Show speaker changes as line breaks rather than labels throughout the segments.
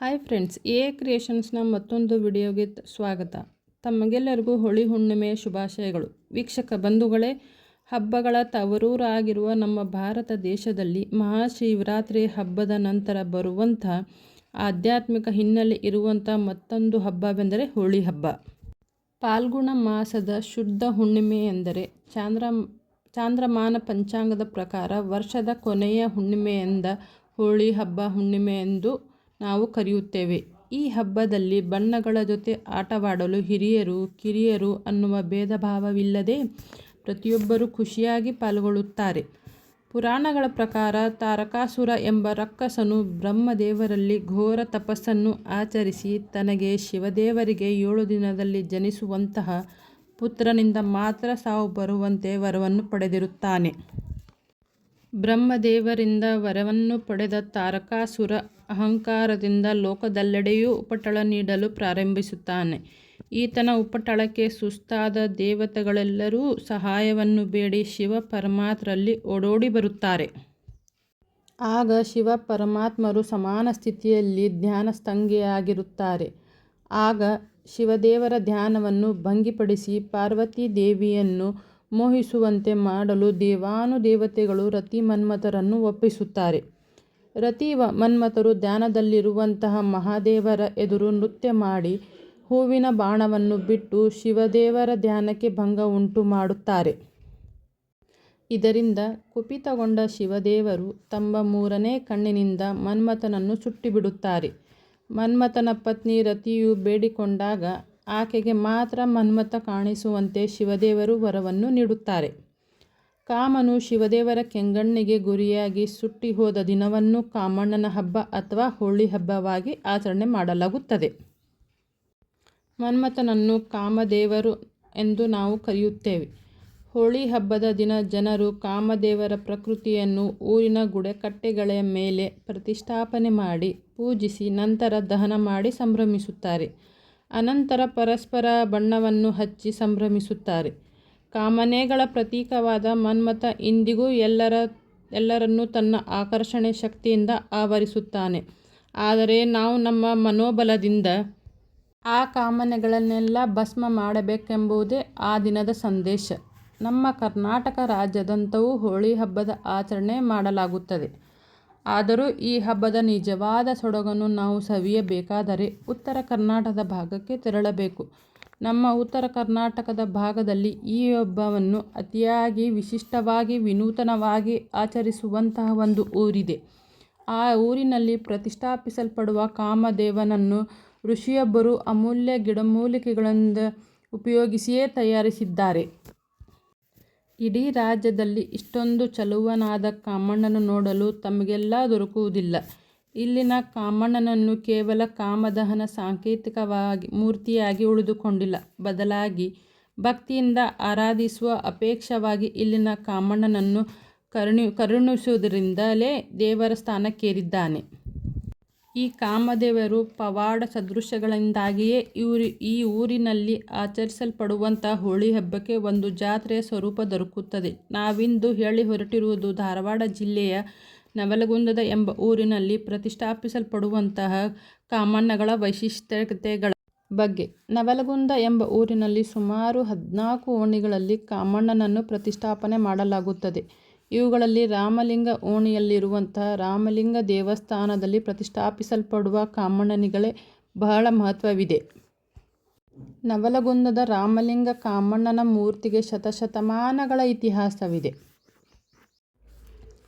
Hi friends A ಕ್ರಿಯೇಷನ್ಸ್ನ ಮತ್ತೊಂದು ವಿಡಿಯೋಗೆ ಸ್ವಾಗತ. ತಮಗೆಲ್ಲರಿಗೂ ಹೋಳಿ ಹುಣ್ಣಿಮೆಯ ಶುಭಾಶಯಗಳು. ವೀಕ್ಷಕ ಬಂಧುಗಳೇ, ಹಬ್ಬಗಳ ತವರೂರಾಗಿರುವ ನಮ್ಮ ಭಾರತ ದೇಶದಲ್ಲಿ ಮಹಾಶಿವರಾತ್ರಿ ಹಬ್ಬದ ನಂತರ ಬರುವಂಥ ಆಧ್ಯಾತ್ಮಿಕ ಹಿನ್ನೆಲೆ ಇರುವಂಥ ಮತ್ತೊಂದು ಹಬ್ಬವೆಂದರೆ ಹೋಳಿ ಹಬ್ಬ. ಫಾಲ್ಗುಣ ಮಾಸದ ಶುದ್ಧ ಹುಣ್ಣಿಮೆ ಎಂದರೆ ಚಾಂದ್ರ ಚಾಂದ್ರಮಾನ ಪಂಚಾಂಗದ ಪ್ರಕಾರ ವರ್ಷದ ಕೊನೆಯ ಹುಣ್ಣಿಮೆಯಿಂದ ಹೋಳಿ ಹಬ್ಬ ಹುಣ್ಣಿಮೆ ಎಂದು ನಾವು ಕರೆಯುತ್ತೇವೆ. ಈ ಹಬ್ಬದಲ್ಲಿ ಬಣ್ಣಗಳ ಜೊತೆ ಆಟವಾಡಲು ಹಿರಿಯರು, ಕಿರಿಯರು ಅನ್ನುವ ಭೇದ ಭಾವವಿಲ್ಲದೆ ಪ್ರತಿಯೊಬ್ಬರೂ ಖುಷಿಯಾಗಿ ಪಾಲ್ಗೊಳ್ಳುತ್ತಾರೆ. ಪುರಾಣಗಳ ಪ್ರಕಾರ ತಾರಕಾಸುರ ಎಂಬ ರಕ್ಕಸನು ಬ್ರಹ್ಮದೇವರಲ್ಲಿ ಘೋರ ತಪಸ್ಸನ್ನು ಆಚರಿಸಿ ತನಗೆ ಶಿವದೇವರಿಗೆ ಏಳು ದಿನದಲ್ಲಿ ಜನಿಸುವಂತಹ ಪುತ್ರನಿಂದ ಮಾತ್ರ ಸಾವು ಬರುವಂತೆ ವರವನ್ನು ಪಡೆದಿರುತ್ತಾನೆ. ಬ್ರಹ್ಮದೇವರಿಂದ ವರವನ್ನು ಪಡೆದ ತಾರಕಾಸುರ ಅಹಂಕಾರದಿಂದ ಲೋಕದೆಲ್ಲೆಡೆಯೂ ಉಪಟಳ ನೀಡಲು ಪ್ರಾರಂಭಿಸುತ್ತಾನೆ. ಈತನ ಉಪಟಳಕ್ಕೆ ಸುಸ್ತಾದ ದೇವತೆಗಳೆಲ್ಲರೂ ಸಹಾಯವನ್ನು ಬೇಡಿ ಶಿವ ಪರಮಾತ್ಮರಲ್ಲಿ ಓಡೋಡಿ ಬರುತ್ತಾರೆ. ಆಗ ಶಿವ ಪರಮಾತ್ಮರು ಸಮಾನ ಸ್ಥಿತಿಯಲ್ಲಿ ಧ್ಯಾನಸ್ತಂಗಿಯಾಗಿರುತ್ತಾರೆ ಆಗ ಶಿವದೇವರ ಧ್ಯಾನವನ್ನು ಭಂಗಿಪಡಿಸಿ ಪಾರ್ವತೀ ದೇವಿಯನ್ನು ಮೋಹಿಸುವಂತೆ ಮಾಡಲು ದೇವಾನುದೇವತೆಗಳು ರತಿ ಮನ್ಮಥರನ್ನು ಒಪ್ಪಿಸುತ್ತಾರೆ. ರತಿ ವ ಮನ್ಮಥರು ಧ್ಯಾನದಲ್ಲಿರುವಂತಹ ಮಹಾದೇವರ ಎದುರು ನೃತ್ಯ ಮಾಡಿ ಹೂವಿನ ಬಾಣವನ್ನು ಬಿಟ್ಟು ಶಿವದೇವರ ಧ್ಯಾನಕ್ಕೆ ಭಂಗ ಉಂಟು ಮಾಡುತ್ತಾರೆ. ಇದರಿಂದ ಕುಪಿತಗೊಂಡ ಶಿವದೇವರು ತಮ್ಮ ಮೂರನೇ ಕಣ್ಣಿನಿಂದ ಮನ್ಮಥನನ್ನು ಸುಟ್ಟಿಬಿಡುತ್ತಾರೆ. ಮನ್ಮಥನ ಪತ್ನಿ ರತಿಯು ಬೇಡಿಕೊಂಡಾಗ ಆಕೆಗೆ ಮಾತ್ರ ಮನ್ಮಥ ಕಾಣಿಸುವಂತೆ ಶಿವದೇವರು ವರವನ್ನು ನೀಡುತ್ತಾರೆ. ಕಾಮನು ಶಿವದೇವರ ಕೆಂಗಣ್ಣಿಗೆ ಗುರಿಯಾಗಿ ಸುಟ್ಟಿ ಹೋದ ದಿನವನ್ನು ಕಾಮಣ್ಣನ ಹಬ್ಬ ಅಥವಾ ಹೋಳಿ ಹಬ್ಬವಾಗಿ ಆಚರಣೆ ಮಾಡಲಾಗುತ್ತದೆ. ಮನ್ಮಥನನ್ನು ಕಾಮದೇವರು ಎಂದು ನಾವು ಕರೆಯುತ್ತೇವೆ. ಹೋಳಿ ಹಬ್ಬದ ದಿನ ಜನರು ಕಾಮದೇವರ ಪ್ರಕೃತಿಯನ್ನು ಊರಿನ ಗುಡೆಕಟ್ಟೆಗಳ ಮೇಲೆ ಪ್ರತಿಷ್ಠಾಪನೆ ಮಾಡಿ ಪೂಜಿಸಿ ನಂತರ ದಹನ ಮಾಡಿ ಸಂಭ್ರಮಿಸುತ್ತಾರೆ. ಅನಂತರ ಪರಸ್ಪರ ಬಣ್ಣವನ್ನು ಹಚ್ಚಿ ಸಂಭ್ರಮಿಸುತ್ತಾರೆ. ಕಾಮನೆಗಳ ಪ್ರತೀಕವಾದ ಮನ್ಮಥ ಇಂದಿಗೂ ಎಲ್ಲರ, ಎಲ್ಲರನ್ನೂ ತನ್ನ ಆಕರ್ಷಣೆ ಶಕ್ತಿಯಿಂದ ಆವರಿಸುತ್ತಾನೆ. ಆದರೆ ನಾವು ನಮ್ಮ ಮನೋಬಲದಿಂದ ಆ ಕಾಮನೆಗಳನ್ನೆಲ್ಲ ಭಸ್ಮ ಮಾಡಬೇಕೆಂಬುದೇ ಆ ದಿನದ ಸಂದೇಶ. ನಮ್ಮ ಕರ್ನಾಟಕ ರಾಜ್ಯದಂತವೂ ಹೋಳಿ ಹಬ್ಬದ ಆಚರಣೆ ಮಾಡಲಾಗುತ್ತದೆ. ಆದರೂ ಈ ಹಬ್ಬದ ನಿಜವಾದ ಸೊಡಗನ್ನು ನಾವು ಸವಿಯಬೇಕಾದರೆ ಉತ್ತರ ಕರ್ನಾಟಕದ ಭಾಗಕ್ಕೆ ತೆರಳಬೇಕು. ನಮ್ಮ ಉತ್ತರ ಕರ್ನಾಟಕದ ಭಾಗದಲ್ಲಿ ಈ ಹಬ್ಬವನ್ನು ಅತಿಯಾಗಿ ವಿಶಿಷ್ಟವಾಗಿ ವಿನೂತನವಾಗಿ ಆಚರಿಸುವಂತಹ ಒಂದು ಊರಿದೆ. ಆ ಊರಿನಲ್ಲಿ ಪ್ರತಿಷ್ಠಾಪಿಸಲ್ಪಡುವ ಕಾಮದೇವನನ್ನು ಋಷಿಯೊಬ್ಬರು ಅಮೂಲ್ಯ ಗಿಡಮೂಲಿಕೆಗಳಿಂದ ಉಪಯೋಗಿಸಿಯೇ ತಯಾರಿಸಿದ್ದಾರೆ. ಇಡೀ ರಾಜ್ಯದಲ್ಲಿ ಇಷ್ಟೊಂದು ಚಲುವನಾದ ಕಾಮಣ್ಣನ ನೋಡಲು ತಮಗೆಲ್ಲ ದೊರಕುವುದಿಲ್ಲ. ಇಲ್ಲಿನ ಕಾಮಣ್ಣನನ್ನು ಕೇವಲ ಕಾಮದಹನ ಸಾಂಕೇತಿಕವಾಗಿ ಮೂರ್ತಿಯಾಗಿ ಉಳಿದುಕೊಂಡಿಲ್ಲ. ಬದಲಾಗಿ ಭಕ್ತಿಯಿಂದ ಆರಾಧಿಸುವ ಅಪೇಕ್ಷವಾಗಿ ಇಲ್ಲಿನ ಕಾಮಣ್ಣನನ್ನು ಕರುಣಿ, ಕರುಣಿಸುವುದರಿಂದಲೇ ದೇವರ ಸ್ಥಾನಕ್ಕೇರಿದ್ದಾನೆ. ಈ ಕಾಮದೇವರು ಪವಾಡ ಸದೃಶ್ಯಗಳಿಂದಾಗಿಯೇ ಇವರು, ಈ ಊರಿನಲ್ಲಿ ಆಚರಿಸಲ್ಪಡುವಂಥ ಹೋಳಿ ಹಬ್ಬಕ್ಕೆ ಒಂದು ಜಾತ್ರೆಯ ಸ್ವರೂಪ ದೊರಕುತ್ತದೆ. ನಾವಿಂದು ಹೇಳಿ ಹೊರಟಿರುವುದು ಧಾರವಾಡ ಜಿಲ್ಲೆಯ ನವಲಗುಂದದ ಎಂಬ ಊರಿನಲ್ಲಿ ಪ್ರತಿಷ್ಠಾಪಿಸಲ್ಪಡುವಂತಹ ಕಾಮಣ್ಣಗಳ ವೈಶಿಷ್ಟ್ಯತೆಗಳ ಬಗ್ಗೆ. ನವಲಗುಂದ ಎಂಬ ಊರಿನಲ್ಲಿ ಸುಮಾರು ಹದಿನಾಲ್ಕು ಓಣಿಗಳಲ್ಲಿ ಕಾಮಣ್ಣನನ್ನು ಪ್ರತಿಷ್ಠಾಪನೆ ಮಾಡಲಾಗುತ್ತದೆ. ಇವುಗಳಲ್ಲಿ ರಾಮಲಿಂಗ ಓಣಿಯಲ್ಲಿರುವಂತಹ ರಾಮಲಿಂಗ ದೇವಸ್ಥಾನದಲ್ಲಿ ಪ್ರತಿಷ್ಠಾಪಿಸಲ್ಪಡುವ ಕಾಮಣ್ಣನಿಗಳೇ ಬಹಳ ಮಹತ್ವವಿದೆ. ನವಲಗುಂದದ ರಾಮಲಿಂಗ ಕಾಮಣ್ಣನ ಮೂರ್ತಿಗೆ ಶತಶತಮಾನಗಳ ಇತಿಹಾಸವಿದೆ.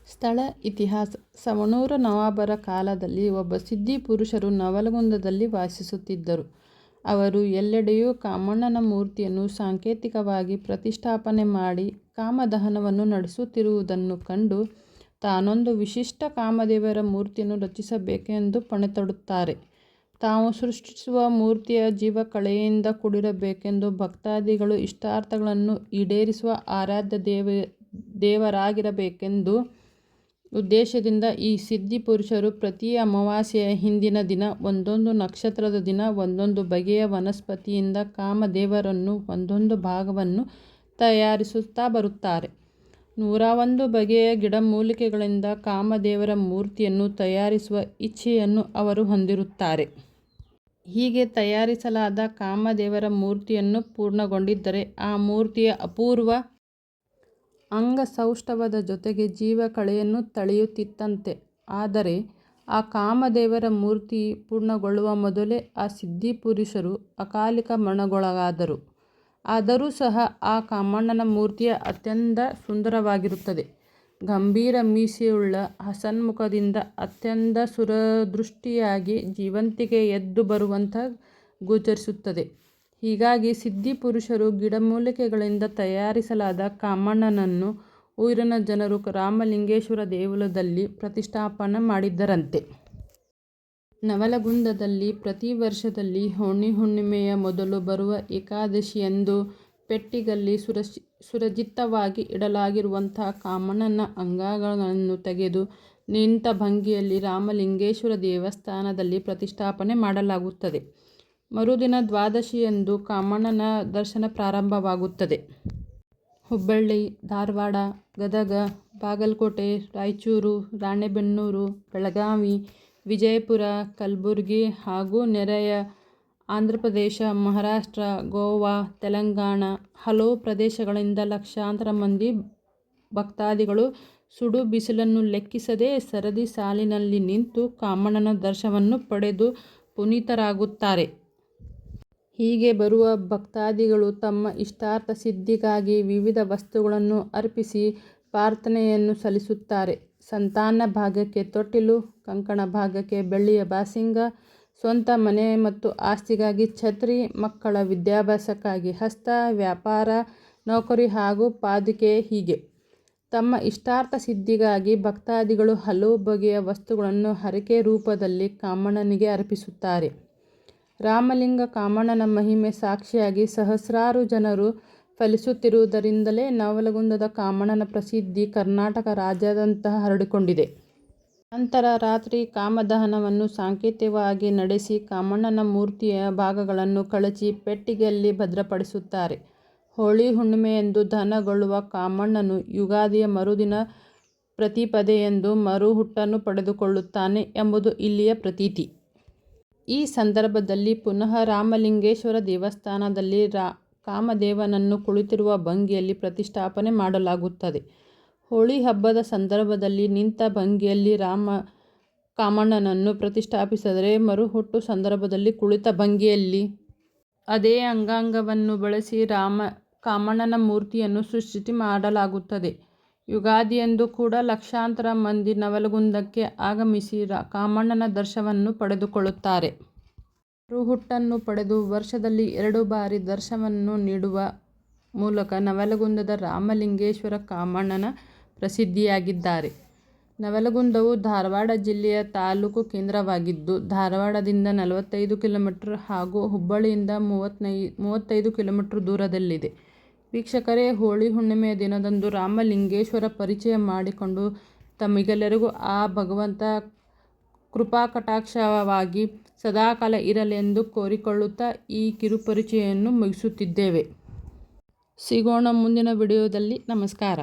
ಸ್ಥಳ ಇತಿಹಾಸ. ಸವಣೂರ ನವಾಬರ ಕಾಲದಲ್ಲಿ ಒಬ್ಬ ಸಿದ್ಧಿ ಪುರುಷರು ನವಲಗುಂದದಲ್ಲಿ ವಾಸಿಸುತ್ತಿದ್ದರು. ಅವರು ಎಲ್ಲೆಡೆಯೂ ಕಾಮಣ್ಣನ ಮೂರ್ತಿಯನ್ನು ಸಾಂಕೇತಿಕವಾಗಿ ಪ್ರತಿಷ್ಠಾಪನೆ ಮಾಡಿ ಕಾಮದಹನವನ್ನು ನಡೆಸುತ್ತಿರುವುದನ್ನು ಕಂಡು ತಾನೊಂದು ವಿಶಿಷ್ಟ ಕಾಮದೇವರ ಮೂರ್ತಿಯನ್ನು ರಚಿಸಬೇಕೆಂದು ಪಣೆತೊಡುತ್ತಾರೆ. ತಾವು ಸೃಷ್ಟಿಸುವ ಮೂರ್ತಿಯ ಜೀವ ಕಳೆಯಿಂದ ಕೂಡಿರಬೇಕೆಂದು ಭಕ್ತಾದಿಗಳು ಇಷ್ಟಾರ್ಥಗಳನ್ನು ಈಡೇರಿಸುವ ಆರಾಧ್ಯ ದೇವ ದೇವರಾಗಿರಬೇಕೆಂದು ಉದ್ದೇಶದಿಂದ ಈ ಸಿದ್ಧಿ ಪುರುಷರು ಪ್ರತಿ ಅಮಾವಾಸ್ಯೆಯ ಹಿಂದಿನ ದಿನ ಒಂದೊಂದು ನಕ್ಷತ್ರದ ದಿನ, ಒಂದೊಂದು ಬಗೆಯ ವನಸ್ಪತಿಯಿಂದ ಕಾಮದೇವರನ್ನು, ಒಂದೊಂದು ಭಾಗವನ್ನು ತಯಾರಿಸುತ್ತಾ ಬರುತ್ತಾರೆ ನೂರ ಒಂದು ಬಗೆಯ ಗಿಡಮೂಲಿಕೆಗಳಿಂದ ಕಾಮದೇವರ ಮೂರ್ತಿಯನ್ನು ತಯಾರಿಸುವ ಇಚ್ಛೆಯನ್ನು ಅವರು ಹೊಂದಿರುತ್ತಾರೆ. ಹೀಗೆ ತಯಾರಿಸಲಾದ ಕಾಮದೇವರ ಮೂರ್ತಿಯನ್ನು ಪೂರ್ಣಗೊಂಡಿದ್ದರೆ ಆ ಮೂರ್ತಿಯ ಅಪೂರ್ವ ಅಂಗಸೌಷ್ಠವದ ಜೊತೆಗೆ ಜೀವಕಳೆಯನ್ನು ತಳೆಯುತ್ತಿತ್ತಂತೆ. ಆದರೆ ಆ ಕಾಮದೇವರ ಮೂರ್ತಿ ಪೂರ್ಣಗೊಳ್ಳುವ ಮೊದಲೇ ಆ ಸಿದ್ಧಿಪುರುಷರು ಅಕಾಲಿಕ ಮಣಗೊಳಗಾದರು ಆದರೂ ಸಹ ಆ ಕಾಮಣ್ಣನ ಮೂರ್ತಿಯ ಅತ್ಯಂತ ಸುಂದರವಾಗಿರುತ್ತದೆ. ಗಂಭೀರ ಮೀಸೆಯುಳ್ಳ ಹಸನ್ಮುಖದಿಂದ ಅತ್ಯಂತ ಸುರದೃಷ್ಟಿಯಾಗಿ ಜೀವಂತಿಕೆ ಎದ್ದು ಬರುವಂತೆ ಗೋಚರಿಸುತ್ತದೆ. ಹೀಗಾಗಿ ಸಿದ್ಧಿ ಪುರುಷರು ಗಿಡಮೂಲಿಕೆಗಳಿಂದ ತಯಾರಿಸಲಾದ ಕಾಮಣ್ಣನನ್ನು ಊರಿನ ಜನರು ರಾಮಲಿಂಗೇಶ್ವರ ದೇಗುಲದಲ್ಲಿ ಪ್ರತಿಷ್ಠಾಪನೆ ಮಾಡಿದ್ದರಂತೆ. ನವಲಗುಂದದಲ್ಲಿ ಪ್ರತಿ ವರ್ಷದಲ್ಲಿ ಹೋಳಿಹುಣ್ಣಿಮೆಯ ಮೊದಲು ಬರುವ ಏಕಾದಶಿಯಂದು ಪೆಟ್ಟಿಗೆಯಲ್ಲಿ ಸುರಜಿತವಾಗಿ ಇಡಲಾಗಿರುವಂತಹ ಕಾಮಣ್ಣನ ಅಂಗಗಳನ್ನು ತೆಗೆದು ನಿಂತ ಭಂಗಿಯಲ್ಲಿ ರಾಮಲಿಂಗೇಶ್ವರ ದೇವಸ್ಥಾನದಲ್ಲಿ ಪ್ರತಿಷ್ಠಾಪನೆ ಮಾಡಲಾಗುತ್ತದೆ. ಮರುದಿನ ದ್ವಾದಶಿಯಂದು ಕಾಮಣ್ಣನ ದರ್ಶನ ಪ್ರಾರಂಭವಾಗುತ್ತದೆ. ಹುಬ್ಬಳ್ಳಿ, ಧಾರವಾಡ, ಗದಗ, ಬಾಗಲಕೋಟೆ, ರಾಯಚೂರು, ರಾಣೆಬೆನ್ನೂರು, ಬೆಳಗಾವಿ, ವಿಜಯಪುರ, ಕಲಬುರಗಿ ಹಾಗೂ ನೆರೆಯ ಆಂಧ್ರ ಪ್ರದೇಶ ಮಹಾರಾಷ್ಟ್ರ, ಗೋವಾ, ತೆಲಂಗಾಣ ಹಲವು ಪ್ರದೇಶಗಳಿಂದ ಲಕ್ಷಾಂತರ ಮಂದಿ ಭಕ್ತಾದಿಗಳು ಸುಡು ಬಿಸಿಲನ್ನು ಲೆಕ್ಕಿಸದೆ ಸರದಿ ಸಾಲಿನಲ್ಲಿ ನಿಂತು ಕಾಮಣ್ಣನ ದರ್ಶನವನ್ನು ಪಡೆದು ಪುನೀತರಾಗುತ್ತಾರೆ. ಹೀಗೆ ಬರುವ ಭಕ್ತಾದಿಗಳು ತಮ್ಮ ಇಷ್ಟಾರ್ಥ ಸಿದ್ಧಿಗಾಗಿ ವಿವಿಧ ವಸ್ತುಗಳನ್ನು ಅರ್ಪಿಸಿ ಪ್ರಾರ್ಥನೆಯನ್ನು ಸಲ್ಲಿಸುತ್ತಾರೆ. ಸಂತಾನ ಭಾಗಕ್ಕೆ ತೊಟ್ಟಿಲು, ಕಂಕಣ ಭಾಗಕ್ಕೆ ಬೆಳ್ಳಿಯ ಬಾಸಿಂಗ, ಸ್ವಂತ ಮನೆ ಮತ್ತು ಆಸ್ತಿಗಾಗಿ ಛತ್ರಿ, ಮಕ್ಕಳ ವಿದ್ಯಾಭ್ಯಾಸಕ್ಕಾಗಿ ಹಸ್ತ, ವ್ಯಾಪಾರ, ನೌಕರಿ ಹಾಗೂ ಪಾದುಕೆ ಹೀಗೆ ತಮ್ಮ ಇಷ್ಟಾರ್ಥ ಸಿದ್ಧಿಗಾಗಿ ಭಕ್ತಾದಿಗಳು ಹಲವು ಬಗೆಯ ವಸ್ತುಗಳನ್ನು ಹರಕೆ ರೂಪದಲ್ಲಿ ಕಾಮಣ್ಣನಿಗೆ ಅರ್ಪಿಸುತ್ತಾರೆ. ರಾಮಲಿಂಗ ಕಾಮಣ್ಣನ ಮಹಿಮೆ ಸಾಕ್ಷಿಯಾಗಿ ಸಹಸ್ರಾರು ಜನರು ಫಲಿಸುತ್ತಿರುವುದರಿಂದಲೇ ನವಲಗುಂದದ ಕಾಮಣ್ಣನ ಪ್ರಸಿದ್ಧಿ ಕರ್ನಾಟಕ ರಾಜ್ಯಾದ್ಯಂತ ಹರಡಿಕೊಂಡಿದೆ. ನಂತರ ರಾತ್ರಿ ಕಾಮದಹನವನ್ನು ಸಾಂಕೇತಿಕವಾಗಿ ನಡೆಸಿ ಕಾಮಣ್ಣನ ಮೂರ್ತಿಯ ಭಾಗಗಳನ್ನು ಕಳಚಿ ಪೆಟ್ಟಿಗೆಯಲ್ಲಿ ಭದ್ರಪಡಿಸುತ್ತಾರೆ. ಹೋಳಿ ಹುಣ್ಣಿಮೆಯಂದು ದಹನಗೊಳ್ಳುವ ಕಾಮಣ್ಣನು ಯುಗಾದಿಯ ಮರುದಿನ ಪ್ರತಿಪದೆಯೆಂದು ಮರುಹುಟ್ಟನ್ನು ಪಡೆದುಕೊಳ್ಳುತ್ತಾನೆ ಎಂಬುದು ಇಲ್ಲಿಯ ಪ್ರತೀತಿ. ಈ ಸಂದರ್ಭದಲ್ಲಿ ಪುನಃ ರಾಮಲಿಂಗೇಶ್ವರ ದೇವಸ್ಥಾನದಲ್ಲಿ ರಾ, ಕಾಮದೇವನನ್ನು ಕುಳಿತಿರುವ ಭಂಗಿಯಲ್ಲಿ ಪ್ರತಿಷ್ಠಾಪನೆ ಮಾಡಲಾಗುತ್ತದೆ. ಹೋಳಿ ಹಬ್ಬದ ಸಂದರ್ಭದಲ್ಲಿ ನಿಂತ ಭಂಗಿಯಲ್ಲಿ ರಾಮ ಕಾಮಣ್ಣನನ್ನು ಪ್ರತಿಷ್ಠಾಪಿಸಿದರೆ ಮರುಹುಟ್ಟು ಸಂದರ್ಭದಲ್ಲಿ ಕುಳಿತ ಭಂಗಿಯಲ್ಲಿ ಅದೇ ಅಂಗಾಂಗವನ್ನು ಬಳಸಿ ರಾಮ ಕಾಮಣ್ಣನ ಮೂರ್ತಿಯನ್ನು ಸೃಷ್ಟಿ ಮಾಡಲಾಗುತ್ತದೆ. ಯುಗಾದಿಯಂದು ಕೂಡ ಲಕ್ಷಾಂತರ ಮಂದಿ ನವಲಗುಂದಕ್ಕೆ ಆಗಮಿಸಿ ಕಾಮಣ್ಣನ ದರ್ಶನವನ್ನು ಪಡೆದುಕೊಳ್ಳುತ್ತಾರೆ. ಹುಟ್ಟನ್ನು ಪಡೆದು ವರ್ಷದಲ್ಲಿ ಎರಡು ಬಾರಿ ದರ್ಶನವನ್ನು ನೀಡುವ ಮೂಲಕ ನವಲಗುಂದದ ರಾಮಲಿಂಗೇಶ್ವರ ಕಾಮಣ್ಣನ ಪ್ರಸಿದ್ಧಿಯಾಗಿದ್ದಾರೆ. ನವಲಗುಂದವು ಧಾರವಾಡ ಜಿಲ್ಲೆಯ ತಾಲೂಕು ಕೇಂದ್ರವಾಗಿದ್ದು, ಧಾರವಾಡದಿಂದ ನಲವತ್ತೈದು ಕಿಲೋಮೀಟರ್ ಹಾಗೂ ಹುಬ್ಬಳ್ಳಿಯಿಂದ ಮೂವತ್ತೈದು ಕಿಲೋಮೀಟರ್ ದೂರದಲ್ಲಿದೆ. ವೀಕ್ಷಕರೇ, ಹೋಳಿ ಹುಣ್ಣಿಮೆಯ ದಿನದಂದು ರಾಮಲಿಂಗೇಶ್ವರ ಪರಿಚಯ ಮಾಡಿಕೊಂಡು ತಮಗೆಲ್ಲರಿಗೂ ಆ ಭಗವಂತ ಕೃಪಾಕಟಾಕ್ಷವಾಗಿ ಸದಾಕಾಲ ಇರಲೆಂದು ಕೋರಿಕೊಳ್ಳುತ್ತಾ ಈ ಕಿರುಪರಿಚಯವನ್ನು ಮುಗಿಸುತ್ತಿದ್ದೇವೆ. ಸಿಗೋಣ ಮುಂದಿನ ವಿಡಿಯೋದಲ್ಲಿ ನಮಸ್ಕಾರ.